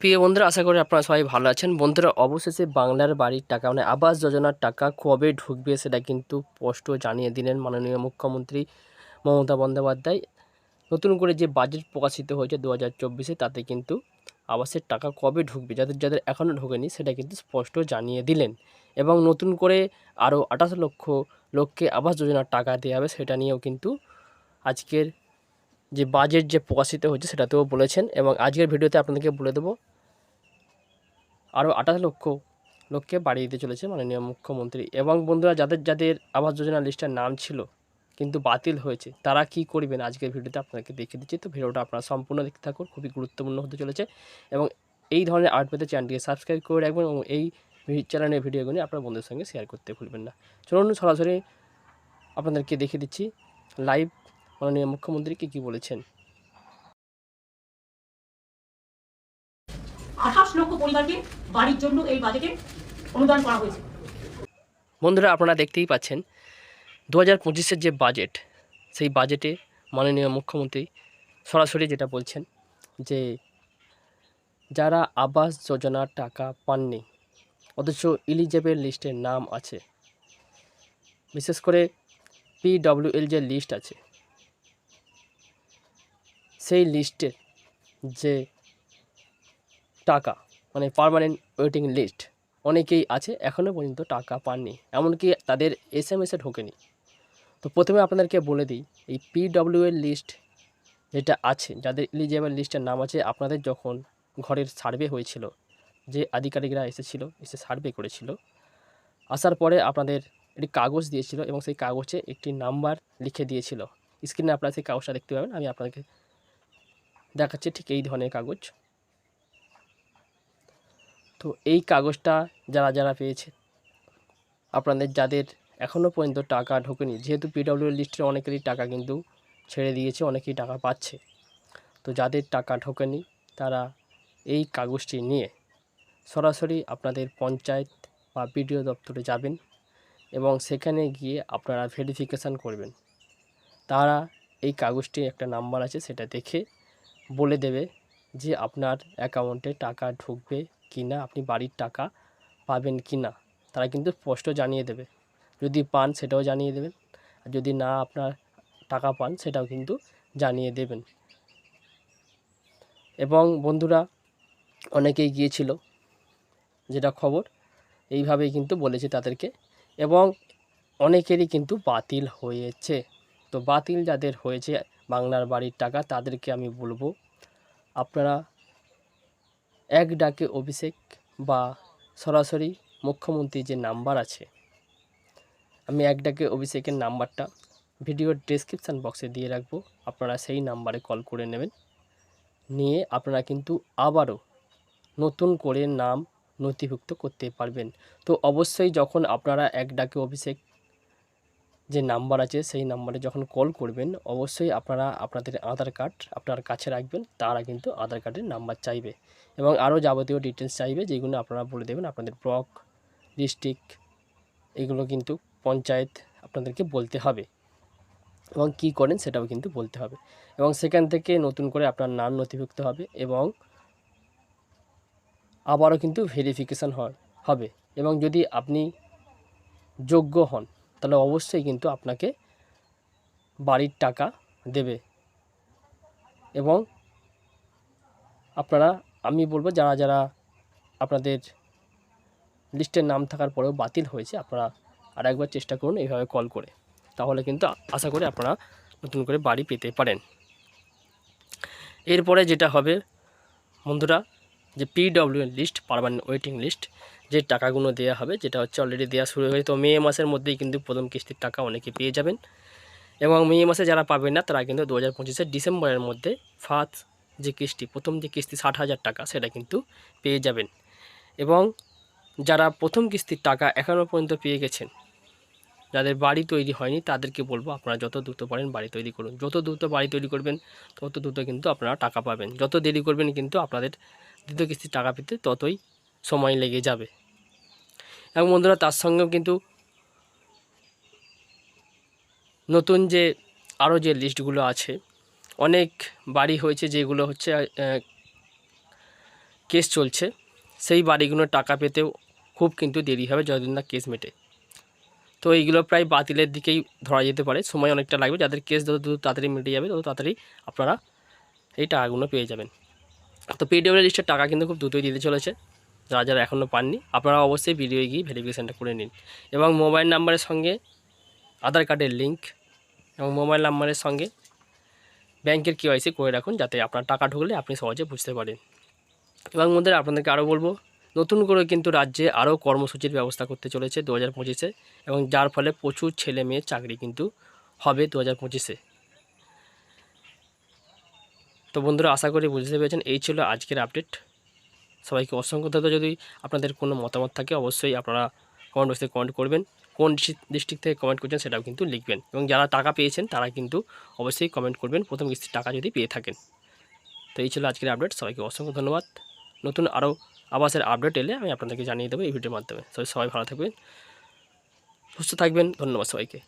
প্রিয় বন্ধুরা, আশা করি আপনারা সবাই ভালো আছেন। বন্ধুরা, অবশেষে বাংলার বাড়ির টাকা মানে আবাস যোজনার টাকা কবে ঢুকবে সেটা কিন্তু স্পষ্ট জানিয়ে দিলেন মাননীয় মুখ্যমন্ত্রী মমতা বন্দ্যোপাধ্যায়। নতুন করে যে বাজেট প্রকাশিত হয়েছে দু হাজার চব্বিশে, তাতে কিন্তু আবাসের টাকা কবে ঢুকবে, যাদের যাদের এখনও ঢোকেনি সেটা কিন্তু স্পষ্ট জানিয়ে দিলেন। এবং নতুন করে আরও আঠাশ লক্ষ লোককে আবাস যোজনার টাকা দেওয়া হবে, সেটা নিয়েও কিন্তু আজকের যে বাজেট যে প্রকাশিত হয়েছে সেটাতেও বলেছেন এবং আজকের ভিডিওতে আপনাদেরকে বলে দেবো, আরও আঠাশ লক্ষ লোককে বাড়িয়ে দিতে চলেছে মাননীয় মুখ্যমন্ত্রী। এবং বন্ধুরা, যাদের যাদের আবাস যোজনা লিস্টের নাম ছিল কিন্তু বাতিল হয়েছে, তারা কি করবেন আজকের ভিডিওতে আপনাকে দেখিয়ে দিচ্ছি। তো ভিডিওটা আপনারা সম্পূর্ণ দেখতে থাকুন, খুবই গুরুত্বপূর্ণ হতে চলেছে এবং এই ধরনের আর্ট পেতে চ্যানেলটিকে সাবস্ক্রাইব করে রাখবেন এবং এই চ্যানেলের ভিডিওগুলি আপনার বন্ধুদের সঙ্গে শেয়ার করতে ভুলবেন না। চলুন সরাসরি আপনাদেরকে দেখিয়ে দিচ্ছি লাইভ মাননীয় মুখ্যমন্ত্রী কী কী বলেছেন? আঠাশ লক্ষ পরিবারকে বাড়ির জন্য এই বাজেটে অনুদান করা হয়েছে। বন্ধুরা আপনারা দেখতেই পাচ্ছেন দু হাজার পঁচিশের যে বাজেট সেই বাজেটে মাননীয় মুখ্যমন্ত্রী সরাসরি যেটা বলছেন যে যারা আবাস যোজনার টাকা পাননি অথচ ইলিজেবল লিস্টের নাম আছে বিশেষ করে পিডব্লিউএল যে লিস্ট আছে সেই লিস্টের যে টাকা মানে পার্মানেন্ট ওয়েটিং লিস্ট অনেকেই আছে এখনও পর্যন্ত টাকা পাননি, এমনকি তাদের এস এম এসে ঢোকেনি। তো প্রথমে আপনাদেরকে বলে দিই, এই পিডব্লিউএল লিস্ট যেটা আছে, যাদের এলিজিবল লিস্টের নাম আছে, আপনাদের যখন ঘরের সার্ভে হয়েছিল, যে আধিকারিকরা এসেছিল, এসে সার্ভে করেছিল, আসার পরে আপনাদের একটি কাগজ দিয়েছিল এবং সেই কাগজে একটি নাম্বার লিখে দিয়েছিল। স্ক্রিনে আপনারা সেই কাগজটা দেখতে পাবেন, আমি আপনাদেরকে দেখাচ্ছি ঠিক এই ধরনের কাগজ। তো এই কাগজটা যারা যারা পেয়েছে, আপনাদের যাদের এখনও পর্যন্ত টাকা ঢোকেনি, যেহেতু পিডব্লিউ লিস্টের অনেকেরই টাকা কিন্তু ছেড়ে দিয়েছে, অনেকেই টাকা পাচ্ছে। তো যাদের টাকা ঢোকেনি, তারা এই কাগজটি নিয়ে সরাসরি আপনাদের পঞ্চায়েত বা বিডিও দপ্তরে যাবেন এবং সেখানে গিয়ে আপনারা ভেরিফিকেশান করবেন। তারা এই কাগজটি একটা নাম্বার আছে, সেটা দেখে বলে দেবে যে আপনার অ্যাকাউন্টে টাকা ঢুকবে কি না, আপনি বাড়ির টাকা পাবেন কি না। তারা কিন্তু স্পষ্ট জানিয়ে দেবে। যদি পান সেটাও জানিয়ে দেবেন। আর যদি না আপনার টাকা পান সেটাও কিন্তু জানিয়ে দেবেন। এবং বন্ধুরা, অনেকেই গিয়েছিল, যেটা খবর, এইভাবেই কিন্তু বলেছে তাদেরকে। এবং অনেকেরই কিন্তু বাতিল হয়েছে। তো বাতিল যাদের হয়েছে বাংলার বাড়ির টাকা তাদেরকে আমি বলব, আপনারা এক ডাকে অভিষেক বা সরাসরি মুখ্যমন্ত্রীর যে নাম্বার আছে, আমি এক ডাকে অভিষেকের নাম্বারটা ভিডিওর ডেসক্রিপশান বক্সে দিয়ে রাখব, আপনারা সেই নাম্বারে কল করে নেবেন। নিয়ে আপনারা কিন্তু আবারও নতুন করে নাম নথিভুক্ত করতে পারবেন। তো অবশ্যই যখন আপনারা এক ডাকে অভিষেক যে নাম্বার আছে, সেই নাম্বারে যখন কল করবেন, অবশ্যই আপনারা আপনাদের আধার কার্ড আপনার কাছে রাখবেন, তারা কিন্তু আধার কার্ডের নাম্বার চাইবে। এবং আরও যাবতীয় ডিটেলস চাইবে, যেগুলো আপনারা বলে দেবেন, আপনাদের ব্লক ডিস্ট্রিক্ট এগুলো কিন্তু পঞ্চায়েত আপনাদেরকে বলতে হবে। এবং কী করেন সেটাও কিন্তু বলতে হবে। এবং সেখান থেকে নতুন করে আপনার নাম নথিভুক্ত হবে এবং আবারও কিন্তু ভেরিফিকেশান হবে। এবং যদি আপনি যোগ্য হন তাহলে অবশ্যই কিন্তু আপনাকে বাড়ির টাকা দেবে। এবং আপনারা, আমি বলব যারা যারা আপনাদের লিস্টের নাম থাকার পরেও বাতিল হয়েছে, আপনারা আর একবার চেষ্টা করুন এইভাবে কল করে। তাহলে কিন্তু আশা করি আপনারা নতুন করে বাড়ি পেতে পারেন। এরপরে যেটা হবে, বন্ধুরা যে PW list permanent waiting list যে টাকাগুলো দেওয়া হবে, যেটা হচ্ছে অলরেডি দেওয়া শুরু হয়ে তো মে মাসের মধ্যেই কিন্তু প্রথম কিস্তির টাকা অনেকে পেয়ে যাবেন। এবং মে মাসে যারা পাবেন না, তারা কিন্তু দু হাজার ডিসেম্বরের মধ্যে ফার্স্ট যে কিস্তি, প্রথম যে কিস্তি ষাট হাজার টাকা, সেটা কিন্তু পেয়ে যাবেন। এবং যারা প্রথম কিস্তির টাকা এখনও পর্যন্ত পেয়ে গেছেন, যাদের বাড়ি তৈরি হয়নি, তাদেরকে বলব আপনারা যত দ্রুত পারেন বাড়ি তৈরি করুন। যত দ্রুত বাড়ি তৈরি করবেন, তত দ্রুত কিন্তু আপনারা টাকা পাবেন। যত দেরি করবেন কিন্তু আপনাদের দ্বিতীয় কিস্তির টাকা পেতে ততই সময় লেগে যাবে। এবং বন্ধুরা, তার সঙ্গেও কিন্তু নতুন যে আরও যে লিস্টগুলো আছে, অনেক বাড়ি হয়েছে যেগুলো হচ্ছে কেস চলছে। সেই বাড়িগুলোর টাকা পেতেও খুব কিন্তু দেরি হবে যতদিন না কেস মেটে। তো এইগুলো প্রায় বাতিলের দিকেই ধরা যেতে পারে। সময় অনেকটা লাগবে। যাদের কেস যত দ্রুত তাড়াতাড়ি মিটে যাবে, তত তাড়াতাড়ি আপনারা এই টাকাগুলো পেয়ে যাবেন। তো পিডিএফ লিস্টের টাকা কিন্তু খুব দ্রুতই দিতে চলেছে। যারা যারা এখনও পাননি আপনারা অবশ্যই ভিডিও গিয়ে ভেরিফিকেশানটা করে নিন। এবং মোবাইল নাম্বারের সঙ্গে আধার কার্ডের লিঙ্ক এবং মোবাইল নাম্বারের সঙ্গে ব্যাংকের কেওয়াইসি করে রাখুন, যাতে আপনার টাকা ঢুকলে আপনি সহজে বুঝতে পারেন। এবং মধ্যে আপনাদেরকে আরও বলব, নতুন করে কিন্তু রাজ্যে আরও কর্মসূচির ব্যবস্থা করতে চলেছে দু হাজার পঁচিশে এবং যার ফলে প্রচুর ছেলে মেয়ের চাকরি কিন্তু হবে দু হাজার পঁচিশে। তো বন্ধুরা আশা করি বুঝতে পেরেছেন, এই ছিল আজকের আপডেট সবাইকে অসংখ্য ধন্যবাদ। যদি আপনাদের কোনো মতামত থাকে, অবশ্যই আপনারা কমেন্ট বক্সে কমেন্ট করবেন। কোন ডিস্ট্রিক্ট থেকে কমেন্ট করছেন সেটাও কিন্তু লিখবেন। এবং যারা টাকা পেয়েছেন, তারা কিন্তু অবশ্যই কমেন্ট করবেন। প্রথম কিস্তির টাকা যদি পেয়ে থাকেন। তো এই ছিল আজকের আপডেট সবাইকে অসংখ্য ধন্যবাদ। নতুন আরও আবাসের আপডেট এলে আমি আপনাদেরকে জানিয়ে দেবো এই ভিডিওর মাধ্যমে। সবাই সবাই ভালো থাকবেন, সুস্থ থাকবেন। ধন্যবাদ সবাইকে।